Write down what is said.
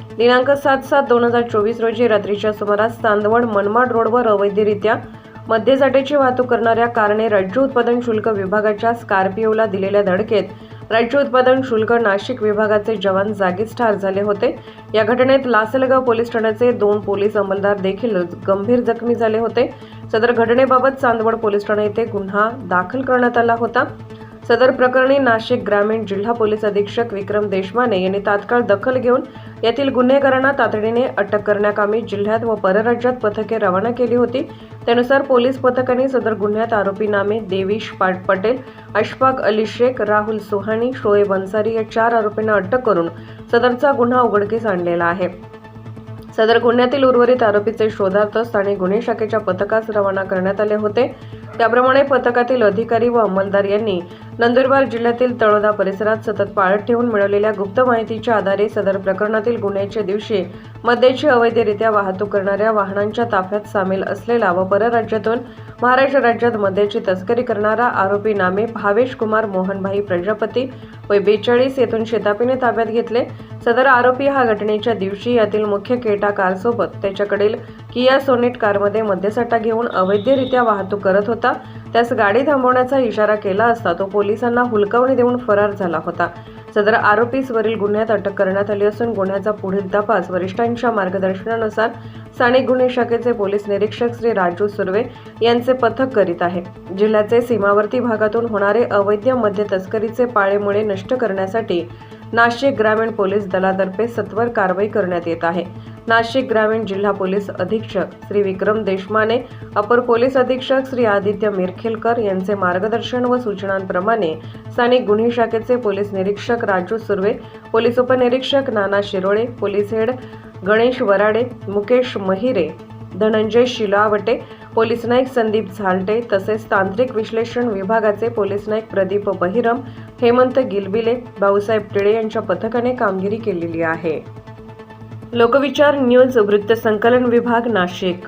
दिनांक सात सात दोन हजार चोवीस रोजी रात्रीच्या सुमारास चांदवड मनमाड रोडवर अवैधरित्या मद्यसाठ्याची वाहतूक करणाऱ्या कारने राज्य उत्पादन शुल्क विभागाच्या स्कॉर्पिओला दिलेल्या धडकेत राज्य उत्पादन शुल्क नाशिक विभागाचे जवान जागीच ठार झाले होते. या घटनेत लासलगाव पोलीस ठाण्याचे दोन पोलीस अंमलदार देखील गंभीर जखमी झाले होते. सदर घटनेबाबत चांदवड पोलीस ठाणे येथे गुन्हा दाखल करण्यात आला होता. सदर प्रकरणी नाशिक ग्रामीण जिल्हा पोलीस अधीक्षक विक्रम देशमाने यांनी तात्काळ दखल घेऊन यातील गुन्हेगारांना तातडीने अटक करण्याकामी जिल्ह्यात व परराज्यात पथके रवाना केली होती. त्यानुसार पोलीस पथकाने सदर गुन्ह्यात आरोपी नामे देवीश पाट पटेल अशफाक अली शेख राहुल सुहानी शोएब अन्सारी या चार आरोपींना अटक करून सदरचा गुन्हा उघडकीस आणलेला आहे. सदर गुन्ह्यातील उर्वरित आरोपीचे शोधार्थ स्थानिक गुन्हे शाखेच्या पथकास रवाना करण्यात आले होते. त्याप्रमाणे पथकातील अधिकारी व अंमलदार यांनी नंदुरबार जिल्ह्यातील तळोदा परिसरात सतत पाळत ठेवून मिळवलेल्या गुप्त माहितीच्या आधारे सदर प्रकरणातील गुन्ह्याच्या दिवशी मद्याची अवैधरित्या वाहतूक करणाऱ्या वाहनांच्या ताफ्यात सामील असलेला व परराज्यातून महाराष्ट्र राज्यात मद्याची तस्करी करणारा आरोपी नामे भावेश कुमार मोहनभाई प्रजापती व बेचाळीस येथून शेतापीने ताब्यात घेतले. सदर आरोपी हा घटनेच्या दिवशी यातील मुख्य केटा कारसोबत त्याच्याकडील किया सोनेट कारमध्ये मद्यसाठा घेऊन अवैधरित्या वाहतूक करत होता. त्यास गाडी थांबवण्याचा इशारा केला असता तो पोलिसांना हुलकावणी देऊन फरार झाला होता. सदर आरोपीसवरील गुन्ह्यात अटक करण्यात आली असून गुन्ह्याचा पुढील तपास वरिष्ठांच्या मार्गदर्शनानुसार स्थानिक गुन्हे शाखेचे पोलीस निरीक्षक श्री राजू सुर्वे यांचे पथक करीत आहे. जिल्ह्याचे सीमावर्ती भागातून होणारे अवैध मद्य तस्करीचे पाळेमुळे नष्ट करण्यासाठी नाशिक ग्रामीण पोलीस दलातर्फे सत्वर कारवाई करण्यात येत आहे. नाशिक ग्रामीण जिल्हा पोलीस अधीक्षक श्री विक्रम देशमाने अपर पोलीस अधीक्षक श्री आदित्य मिरखेलकर यांचे मार्गदर्शन व सूचनांप्रमाणे स्थानिक गुन्हे शाखेचे पोलीस निरीक्षक राजू सुर्वे पोलीस उपनिरीक्षक Nana Shirole police head Ganesh Varade Mukesh Mahire Dhananjay Shilawate police Naik Sandeep Zalte तसेच तांत्रिक विश्लेषण विभागाचे पोलीस नाईक प्रदीप बहिरम हेमंत गिलबिले भाऊसाहेब टिळे यांच्या पथकाने कामगिरी केलेली आहे. लोकविचार न्यूज वृत्तसंकलन विभाग नाशिक.